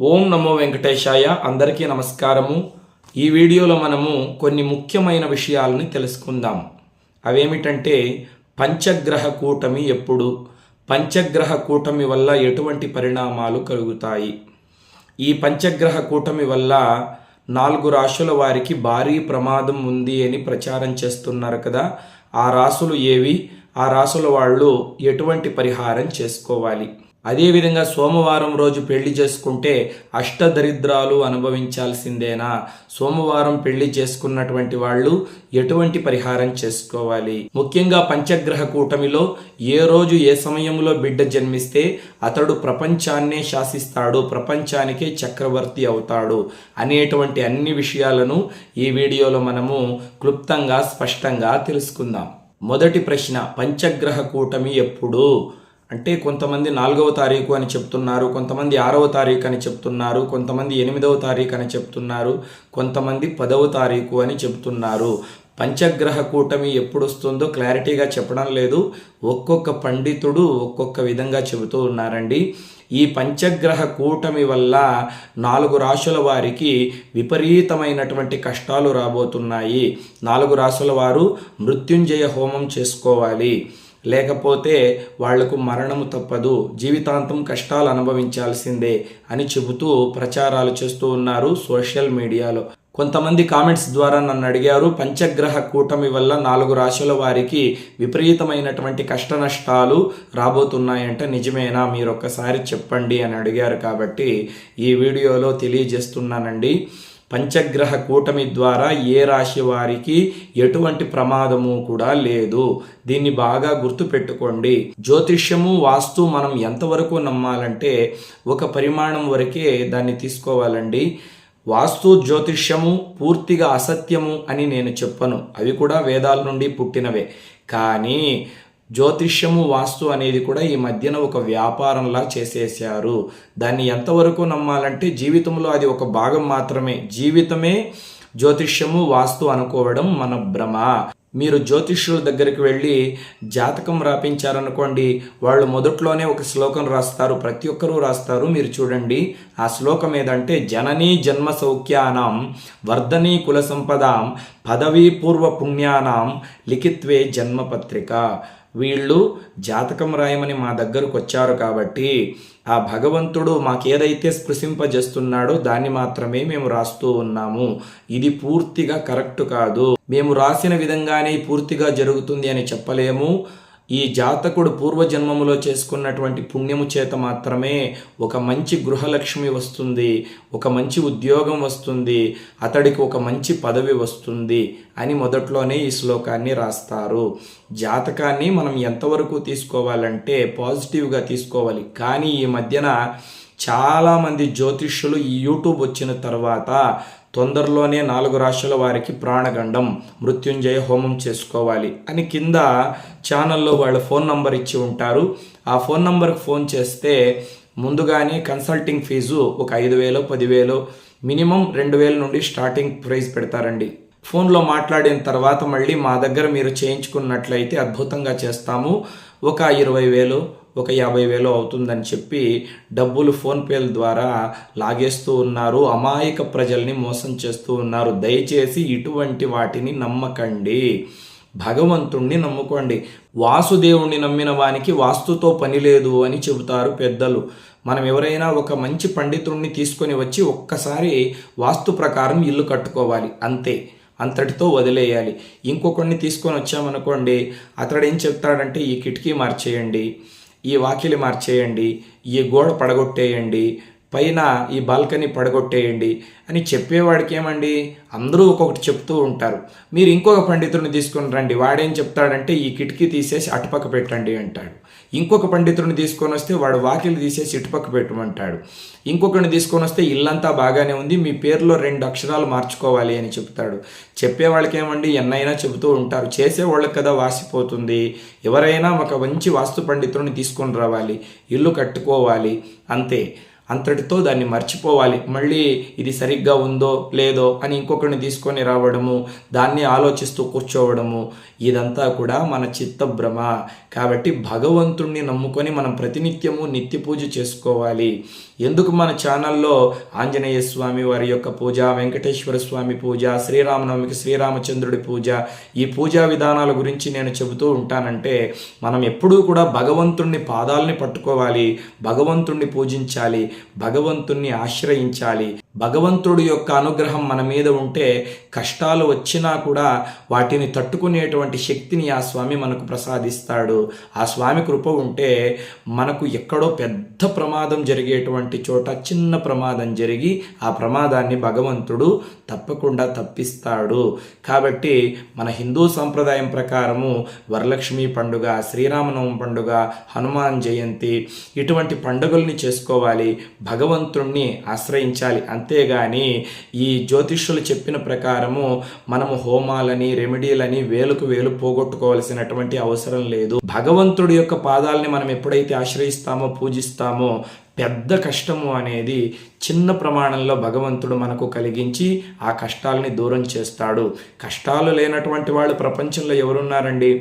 ఓం నమో వెంకటేశాయ. అందరికీ నమస్కారము. ఈ వీడియోలో మనము కొన్ని ముఖ్యమైన విషయాలని తెలుసుకుందాం. అవేమిటంటే పంచగ్రహ కూటమి ఎప్పుడు? పంచగ్రహ కూటమి వల్ల ఎటువంటి పరిణామాలు కలుగుతాయి? ఈ పంచగ్రహ కూటమి వల్ల నాలుగు రాశుల వారికి భారీ ప్రమాదం ఉంది అని ప్రచారం చేస్తున్నారు కదా. ఆ రాసులు ఏవి? ఆ రాసుల వాళ్ళు ఎటువంటి పరిహారం చేసుకోవాలి? అదేవిధంగా సోమవారం రోజు పెళ్ళి చేసుకుంటే అష్టదరిద్రాలు అనుభవించాల్సిందేనా? సోమవారం పెళ్ళి చేసుకున్నటువంటి వాళ్ళు ఎటువంటి పరిహారం చేసుకోవాలి? ముఖ్యంగా పంచగ్రహ కూటమిలో ఏ రోజు ఏ సమయంలో బిడ్డ జన్మిస్తే అతడు ప్రపంచాన్నే శాసిస్తాడు ప్రపంచానికే చక్రవర్తి అవుతాడు అనేటువంటి అన్ని విషయాలను ఈ వీడియోలో మనము క్లుప్తంగా స్పష్టంగా తెలుసుకుందాం. మొదటి ప్రశ్న పంచగ్రహ కూటమి ఎప్పుడు? అంటే కొంతమంది నాలుగవ తారీఖు అని చెప్తున్నారు కొంతమంది ఆరవ తారీఖు అని చెప్తున్నారు కొంతమంది ఎనిమిదవ తారీఖు అని చెప్తున్నారు కొంతమంది పదవ తారీఖు అని చెప్తున్నారు. పంచగ్రహ కూటమి ఎప్పుడు వస్తుందో క్లారిటీగా చెప్పడం లేదు. ఒక్కొక్క పండితుడు ఒక్కొక్క విధంగా చెబుతూ ఉన్నారండి. ఈ పంచగ్రహ కూటమి వల్ల నాలుగు రాశుల వారికి విపరీతమైనటువంటి కష్టాలు రాబోతున్నాయి. నాలుగు రాశుల వారు మృత్యుంజయ హోమం చేసుకోవాలి. లేకపోతే వాళ్ళకు మరణము తప్పదు జీవితాంతం కష్టాలు అనుభవించాల్సిందే అని చెబుతూ ప్రచారాలు చేస్తూ ఉన్నారు సోషల్ మీడియాలో. కొంతమంది కామెంట్స్ ద్వారా నన్ను అడిగారు పంచగ్రహ కూటమి వల్ల నాలుగు రాశుల వారికి విపరీతమైనటువంటి కష్ట నష్టాలు రాబోతున్నాయంటే నిజమేనా? మీరు ఒక్కసారి చెప్పండి అని అడిగారు కాబట్టి ఈ వీడియోలో తెలియజేస్తున్నానండి. పంచగ్రహ కూటమి ద్వారా ఏ రాశి వారికి ఎటువంటి ప్రమాదము కూడా లేదు. దీన్ని బాగా గుర్తుపెట్టుకోండి. జ్యోతిష్యము వాస్తు మనం ఎంతవరకు నమ్మాలంటే ఒక పరిమాణం వరకే దాన్ని తీసుకోవాలండి. వాస్తు జ్యోతిష్యము పూర్తిగా అసత్యము అని నేను చెప్పను. అవి కూడా వేదాల నుండి పుట్టినవే. కానీ జ్యోతిష్యము వాస్తు అనేది కూడా ఈ మధ్యన ఒక వ్యాపారంలా చేసేసారు. దాన్ని ఎంతవరకు నమ్మాలంటే జీవితంలో అది ఒక భాగం మాత్రమే. జీవితమే జ్యోతిష్యము వాస్తు అనుకోవడం మన భ్రమ. మీరు జ్యోతిష్యుల దగ్గరికి వెళ్ళి జాతకం రాపించారనుకోండి వాళ్ళు మొదట్లోనే ఒక శ్లోకం రాస్తారు ప్రతి ఒక్కరూ రాస్తారు. మీరు చూడండి ఆ శ్లోకం ఏదంటే జననీ జన్మ సౌఖ్యానం వర్ధనీ కుల సంపదాం పదవీ పూర్వ పుణ్యానాం లిఖిత్వే జన్మపత్రిక వీళ్ళు జాతకం రాయమని మా దగ్గరకు వచ్చారు కాబట్టి ఆ భగవంతుడు మాకేదైతే స్పృశింపజేస్తున్నాడో దాన్ని మాత్రమే మేము రాస్తూ ఉన్నాము. ఇది పూర్తిగా కరెక్ట్ కాదు. మేము రాసిన విధంగానే పూర్తిగా జరుగుతుంది అని చెప్పలేము. ఈ జాతకుడు పూర్వజన్మములో చేసుకున్నటువంటి పుణ్యము చేత మాత్రమే ఒక మంచి గృహలక్ష్మి వస్తుంది ఒక మంచి ఉద్యోగం వస్తుంది అతడికి ఒక మంచి పదవి వస్తుంది అని మొదట్లోనే ఈ శ్లోకాన్ని రాస్తారు. జాతకాన్ని మనం ఎంతవరకు తీసుకోవాలంటే పాజిటివ్గా తీసుకోవాలి. కానీ ఈ మధ్యన చాలామంది జ్యోతిష్యులు ఈ యూట్యూబ్ వచ్చిన తర్వాత తొందరలోనే నాలుగు రాష్ట్రాల వారికి ప్రాణగండం మృత్యుంజయ హోమం చేసుకోవాలి అని కింద ఛానల్లో వాళ్ళ ఫోన్ నంబర్ ఇచ్చి ఉంటారు. ఆ ఫోన్ నంబర్కి ఫోన్ చేస్తే ముందుగానే కన్సల్టింగ్ ఫీజు ఒక ఐదు వేలు పదివేలు మినిమం రెండు వేల నుండి స్టార్టింగ్ ప్రైస్ పెడతారండి. ఫోన్లో మాట్లాడిన తర్వాత మళ్ళీ మా దగ్గర మీరు చేయించుకున్నట్లయితే అద్భుతంగా చేస్తాము. ఒక ఇరవై వేలు ఒక యాభై వేలు అవుతుందని చెప్పి డబ్బులు ఫోన్పేల ద్వారా లాగేస్తూ ఉన్నారు. అమాయక ప్రజల్ని మోసం చేస్తూ ఉన్నారు. దయచేసి ఇటువంటి వాటిని నమ్మకండి. భగవంతుణ్ణి నమ్ముకోండి. వాసుదేవుణ్ణి నమ్మిన వానికి వాస్తుతో పని లేదు అని చెబుతారు పెద్దలు. మనం ఎవరైనా ఒక మంచి పండితుణ్ణి తీసుకొని వచ్చి ఒక్కసారి వాస్తు ప్రకారం ఇల్లు కట్టుకోవాలి. అంతే. అంతటితో వదిలేయాలి. ఇంకొకడిని తీసుకొని వచ్చామనుకోండి అతడు ఏం చెప్తాడంటే ఈ కిటికీ మార్చేయండి ఈ వాకిలి మార్చేయండి ఈ గోడ పడగొట్టేయండి పైన ఈ బాల్కనీ పడగొట్టేయండి అని చెప్పేవాడికి ఏమండి అందరూ ఒక్కొక్కటి చెప్తూ ఉంటారు. మీరు ఇంకొక పండితుడిని తీసుకొని రండి. వాడేం చెప్తాడంటే ఈ కిటికీ తీసేసి అటుపక్క పెట్టండి అంటాడు. ఇంకొక పండితుడిని తీసుకొని వస్తే వాడు వాకిలు తీసేసి ఇటుపక్క పెట్టమంటాడు. ఇంకొకరిని తీసుకొని వస్తే ఇల్లంతా బాగానే ఉంది మీ పేరులో రెండు అక్షరాలు మార్చుకోవాలి అని చెప్తాడు. చెప్పేవాళ్ళకి ఏమండి ఎన్నైనా చెబుతూ ఉంటారు. చేసేవాళ్ళకి కదా వాసిపోతుంది. ఎవరైనా ఒక మంచి వాస్తు పండితుడిని తీసుకొని రావాలి. ఇల్లు కట్టుకోవాలి. అంతే. అంతటితో దాన్ని మర్చిపోవాలి. మళ్ళీ ఇది సరిగ్గా ఉందో లేదో అని ఇంకొకరిని తీసుకొని రావడము దాన్ని ఆలోచిస్తూ కూర్చోవడము ఇదంతా కూడా మన చిత్త భ్రమ కాబట్టి భగవంతుణ్ణి నమ్ముకొని మనం ప్రతినిత్యము నిత్య పూజ చేసుకోవాలి. ఎందుకు మన ఛానల్లో ఆంజనేయ స్వామి వారి యొక్క పూజ వెంకటేశ్వర స్వామి పూజ శ్రీరామనవమికి శ్రీరామచంద్రుడి పూజ ఈ పూజా విధానాల గురించి నేను చెబుతూ ఉంటానంటే మనం ఎప్పుడూ కూడా భగవంతుణ్ణి పాదాలని పట్టుకోవాలి భగవంతుణ్ణి పూజించాలి భగవంతుణ్ణి ఆశ్రయించాలి. భగవంతుడి యొక్క అనుగ్రహం మన మీద ఉంటే కష్టాలు వచ్చినా కూడా వాటిని తట్టుకునేటువంటి శక్తిని ఆ స్వామి మనకు ప్రసాదిస్తాడు. ఆ స్వామి కృప ఉంటే మనకు ఎక్కడో పెద్ద ప్రమాదం జరిగేటువంటి చోట చిన్న ప్రమాదం జరిగి ఆ ప్రమాదాన్ని భగవంతుడు తప్పకుండా తప్పిస్తాడు. కాబట్టి మన హిందూ సంప్రదాయం ప్రకారము వరలక్ష్మి పండుగ శ్రీరామనవం పండుగ హనుమాన్ జయంతి ఇటువంటి పండుగల్ని చేసుకోవాలి. భగవంతుణ్ణి ఆశ్రయించాలి. అంతేగాని ఈ జ్యోతిష్యులు చెప్పిన ప్రకారము మనము హోమాలని రెమెడీలని వేలుకు వేలు పోగొట్టుకోవాల్సినటువంటి అవసరం లేదు. భగవంతుడి యొక్క పాదాలని మనం ఎప్పుడైతే ఆశ్రయిస్తామో పూజిస్తామో పెద్ద కష్టము అనేది చిన్న ప్రమాణంలో భగవంతుడు మనకు కలిగించి ఆ కష్టాలని దూరం చేస్తాడు. కష్టాలు లేనటువంటి వాళ్ళు ప్రపంచంలో ఎవరున్నారండి?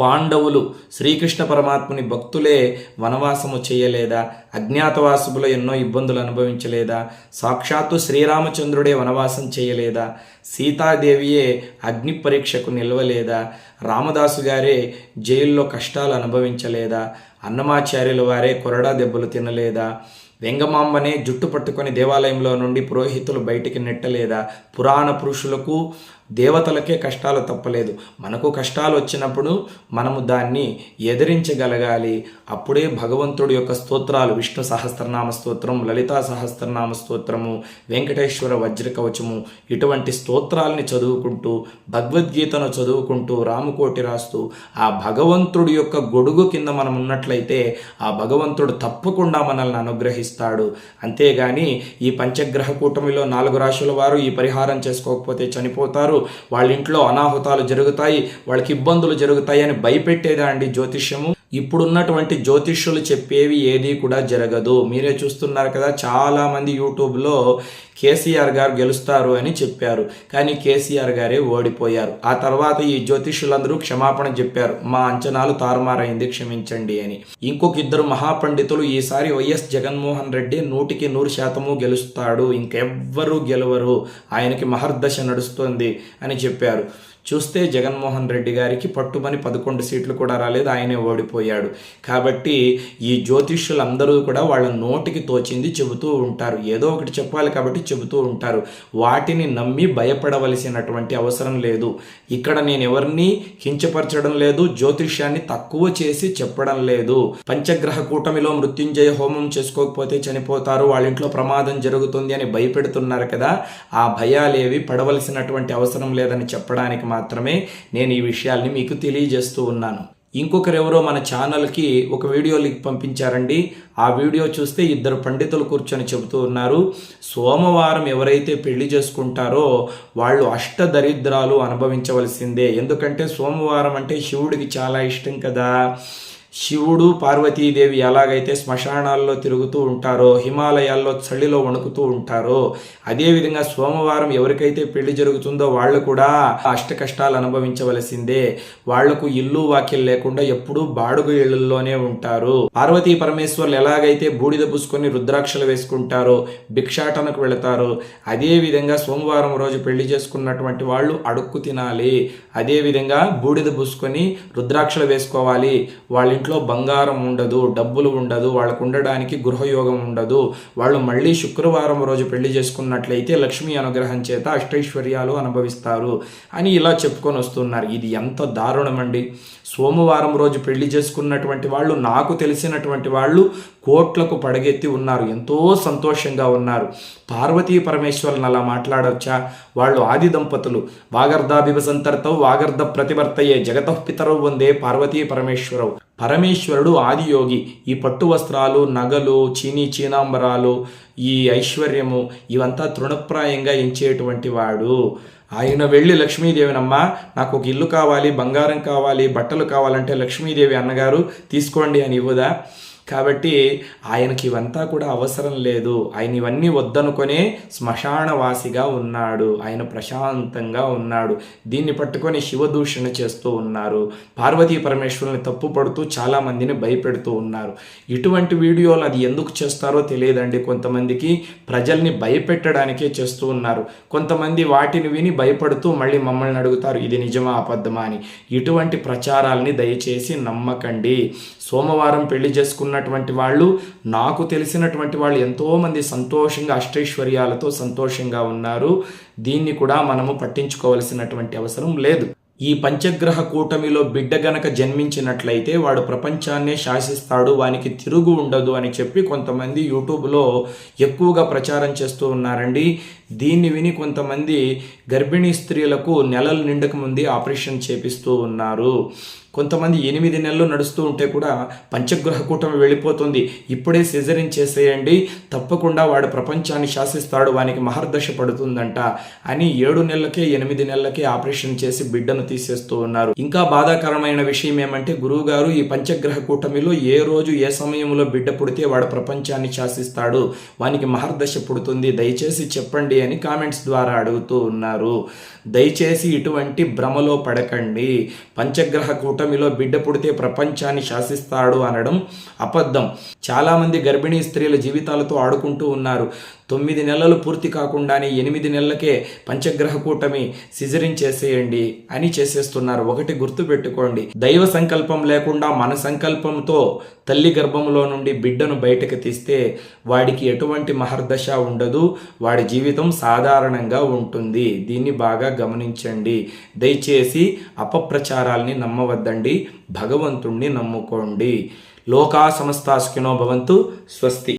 పాండవులు శ్రీకృష్ణ పరమాత్ముని భక్తులే వనవాసము చేయలేదా? అజ్ఞాతవాసములో ఎన్నో ఇబ్బందులు అనుభవించలేదా? సాక్షాత్తు శ్రీరామచంద్రుడే వనవాసం చేయలేదా? సీతాదేవియే అగ్ని పరీక్షకు నిలవలేదా? రామదాసు గారే జైల్లో కష్టాలు అనుభవించలేదా? అన్నమాచార్యుల వారే కొరడా దెబ్బలు తినలేదా? వెంగమాంబనే జుట్టు పట్టుకొని దేవాలయంలో నుండి పురోహితులు బయటికి నెట్టలేదా? పురాణ పురుషులకు దేవతలకే కష్టాలు తప్పలేదు. మనకు కష్టాలు వచ్చినప్పుడు మనము దాన్ని ఎదిరించగలగాలి. అప్పుడే భగవంతుడి యొక్క స్తోత్రాలు విష్ణు సహస్రనామ స్తోత్రం లలితా సహస్రనామ స్తోత్రము వెంకటేశ్వర వజ్రకవచము ఇటువంటి స్తోత్రాలని చదువుకుంటూ భగవద్గీతను చదువుకుంటూ రామకోటి రాస్తూ ఆ భగవంతుడి యొక్క గొడుగు కింద మనం ఉన్నట్లయితే ఆ భగవంతుడు తప్పకుండా మనల్ని అనుగ్రహిస్తాడు. అంతేగాని ఈ పంచగ్రహ కూటమిలో నాలుగు రాశుల వారు ఈ పరిహారం చేసుకోకపోతే చనిపోతారు. వాళ్ళ ఇంట్లో అనాహుతాలు జరుగుతాయి వాళ్ళకి ఇబ్బందులు జరుగుతాయి అని భయపెట్టేదా అండి జ్యోతిష్యము? ఇప్పుడున్నటువంటి జ్యోతిష్యులు చెప్పేవి ఏది కూడా జరగదు. మీరే చూస్తున్నారు కదా చాలామంది యూట్యూబ్లో కేసీఆర్ గారు గెలుస్తారు అని చెప్పారు. కానీ కేసీఆర్ గారే ఓడిపోయారు. ఆ తర్వాత ఈ జ్యోతిష్యులందరూ క్షమాపణ చెప్పారు. మా అంచనాలు తారుమారైంది క్షమించండి అని. ఇంకొక ఇద్దరు మహాపండితులు ఈసారి వైఎస్ జగన్మోహన్ రెడ్డి నూటికి నూరు శాతము గెలుస్తాడు. ఇంకెవ్వరూ గెలవరు. ఆయనకి మహర్దశ నడుస్తుంది అని చెప్పారు. చూస్తే జగన్మోహన్ రెడ్డి గారికి పట్టుమని పదకొండు సీట్లు కూడా రాలేదు ఆయనే ఓడిపోయాడు. కాబట్టి ఈ జ్యోతిష్యులందరూ కూడా వాళ్ళ నోటికి తోచింది చెబుతూ ఉంటారు. ఏదో ఒకటి చెప్పాలి కాబట్టి చెబుతూ ఉంటారు. వాటిని నమ్మి భయపడవలసినటువంటి అవసరం లేదు. ఇక్కడ నేను ఎవరిని కించపరచడం లేదు జ్యోతిష్యాన్ని తక్కువ చేసి చెప్పడం లేదు. పంచగ్రహ కూటమిలో మృత్యుంజయ హోమం చేసుకోకపోతే చనిపోతారు వాళ్ళ ఇంట్లో ప్రమాదం జరుగుతుంది అని భయపెడుతున్నారు కదా. ఆ భయాలేవి పడవలసినటువంటి అవసరం లేదని చెప్పడానికి మాత్రమే నేను ఈ విషయాల్ని మీకు తెలియజేస్తూ ఉన్నాను. ఇంకొకరెవరో మన ఛానల్కి ఒక వీడియో లింక్ పంపించారండి. ఆ వీడియో చూస్తే ఇద్దరు పండితులు కూర్చొని చెబుతూ ఉన్నారు. సోమవారం ఎవరైతే పెళ్ళి చేసుకుంటారో వాళ్ళు అష్టదరిద్రాలు అనుభవించవలసిందే. ఎందుకంటే సోమవారం అంటే శివుడికి చాలా ఇష్టం కదా. శివుడు పార్వతీదేవి ఎలాగైతే శ్మశానాల్లో తిరుగుతూ ఉంటారో హిమాలయాల్లో చలిలో వణుకుతూ ఉంటారో అదేవిధంగా సోమవారం ఎవరికైతే పెళ్ళి జరుగుతుందో వాళ్ళు కూడా అష్ట కష్టాలు అనుభవించవలసిందే. వాళ్ళకు ఇల్లు వాక్యం లేకుండా ఎప్పుడూ బాడుగు ఇళ్ళలోనే ఉంటారు. పార్వతీ పరమేశ్వర్లు ఎలాగైతే బూడిద పూసుకొని రుద్రాక్షలు వేసుకుంటారో భిక్షాటనకు వెళతారో అదే విధంగా సోమవారం రోజు పెళ్ళి చేసుకున్నటువంటి వాళ్ళు అడుక్కు తినాలి. అదేవిధంగా బూడిద పూసుకొని రుద్రాక్షలు వేసుకోవాలి. వాళ్ళ ఇంట్లో బంగారం ఉండదు డబ్బులు ఉండదు వాళ్ళకు ఉండడానికి గృహయోగం ఉండదు. వాళ్ళు మళ్ళీ శుక్రవారం రోజు పెళ్ళి చేసుకున్నట్లయితే లక్ష్మీ అనుగ్రహం చేత అష్టైశ్వర్యాలు అనుభవిస్తారు అని ఇలా చెప్పుకొని వస్తున్నారు. ఇది ఎంత దారుణమండి. సోమవారం రోజు పెళ్ళి చేసుకున్నటువంటి వాళ్ళు నాకు తెలిసినటువంటి వాళ్ళు కోట్లకు పడగెత్తి ఉన్నారు. ఎంతో సంతోషంగా ఉన్నారు. పార్వతీ పరమేశ్వరుని అలా మాట్లాడవచ్చా వాళ్ళు ఆది దంపతులు. వాగర్ధాభిభసంతర్తవు వాగర్ధ ప్రతివర్తయే జగతః పితరవు వందే పార్వతీ పరమేశ్వరవు పరమేశ్వరుడు ఆదియోగి. ఈ పట్టు వస్త్రాలు నగలు చీనీ చీనాంబరాలు ఈ ఐశ్వర్యము ఇవంతా తృణప్రాయంగా ఎంచేటువంటి వాడు. ఆయన వెళ్ళి లక్ష్మీదేవినమ్మ నాకు ఒక ఇల్లు కావాలి బంగారం కావాలి బట్టలు కావాలంటే లక్ష్మీదేవి అన్నగారు తీసుకోండి అని ఇవ్వదా? కాబట్టి ఆయనకి ఇవంతా కూడా అవసరం లేదు. ఆయన ఇవన్నీ వద్దనుకునే శ్మశానవాసిగా ఉన్నాడు. ఆయన ప్రశాంతంగా ఉన్నాడు. దీన్ని పట్టుకొని శివదూషణ చేస్తూ ఉన్నారు. పార్వతీ పరమేశ్వరుని తప్పు పడుతూ భయపెడుతూ ఉన్నారు. ఇటువంటి వీడియోలు అది ఎందుకు చేస్తారో తెలియదండి. కొంతమందికి ప్రజల్ని భయపెట్టడానికే చేస్తూ ఉన్నారు. కొంతమంది వాటిని విని భయపడుతూ మళ్ళీ మమ్మల్ని అడుగుతారు ఇది నిజమా అబద్ధమా? అని. ఇటువంటి ప్రచారాల్ని దయచేసి నమ్మకండి. సోమవారం పెళ్ళి ఉన్నటువంటి వాళ్ళు నాకు తెలిసినటువంటి వాళ్ళు ఎంతోమంది సంతోషంగా అష్టైశ్వర్యాలతో సంతోషంగా ఉన్నారు. దీన్ని కూడా మనము పట్టించుకోవలసినటువంటి అవసరం లేదు. ఈ పంచగ్రహ కూటమిలో బిడ్డ గనక జన్మించినట్లయితే వాడు ప్రపంచాన్నే శాసిస్తాడు వానికి తిరుగు ఉండదు అని చెప్పి కొంతమంది యూట్యూబ్లో ఎక్కువగా ప్రచారం చేస్తూ ఉన్నారండి. దీన్ని విని కొంతమంది గర్భిణీ స్త్రీలకు నెలలు నిండక ముందే ఆపరేషన్ చేపిస్తూ ఉన్నారు. కొంతమంది ఎనిమిది నెలలు నడుస్తూ ఉంటే కూడా పంచగ్రహ కూటమి వెళ్ళిపోతుంది. ఇప్పుడే సిజరిన్ చేసేయండి. తప్పకుండా వాడు ప్రపంచాన్ని శాసిస్తాడు. వానికి మహర్దశ పడుతుందంట అని ఏడు నెలలకే ఎనిమిది నెలలకే ఆపరేషన్ చేసి బిడ్డను తీసేస్తూ ఉన్నారు. ఇంకా బాధాకరమైన విషయం ఏమంటే గురువు గారు ఈ పంచగ్రహ కూటమిలో ఏ రోజు ఏ సమయంలో బిడ్డ పుడితే వాడు ప్రపంచాన్ని శాసిస్తాడు? వానికి మహర్దశ పుడుతుంది. దయచేసి చెప్పండి అని కామెంట్స్ ద్వారా అడుగుతూ ఉన్నారు. దయచేసి ఇటువంటి భ్రమలో పడకండి. పంచగ్రహ కూటమిలో బిడ్డ పుడితే ప్రపంచాన్ని శాసిస్తాడు అనడం అబద్ధం. చాలామంది గర్భిణీ స్త్రీల జీవితాలతో ఆడుకుంటూ ఉన్నారు. తొమ్మిది నెలలు పూర్తి కాకుండానే ఎనిమిది నెలలకే పంచగ్రహ కూటమి సిజరిన్ చేసేయండి అని చేసేస్తున్నారు. ఒకటి గుర్తు పెట్టుకోండి దైవ సంకల్పం లేకుండా మన సంకల్పంతో తల్లి గర్భంలో నుండి బిడ్డను బయటకు తీస్తే వాడికి ఎటువంటి మహర్దశ ఉండదు. వాడి జీవితం సాధారణంగా ఉంటుంది. దీన్ని బాగా గమనించండి. దయచేసి అపప్రచారాల్ని నమ్మవద్దండి. భగవంతుణ్ణి నమ్ముకోండి. లోకా సమస్తాస్కినో భవంతు. స్వస్తి.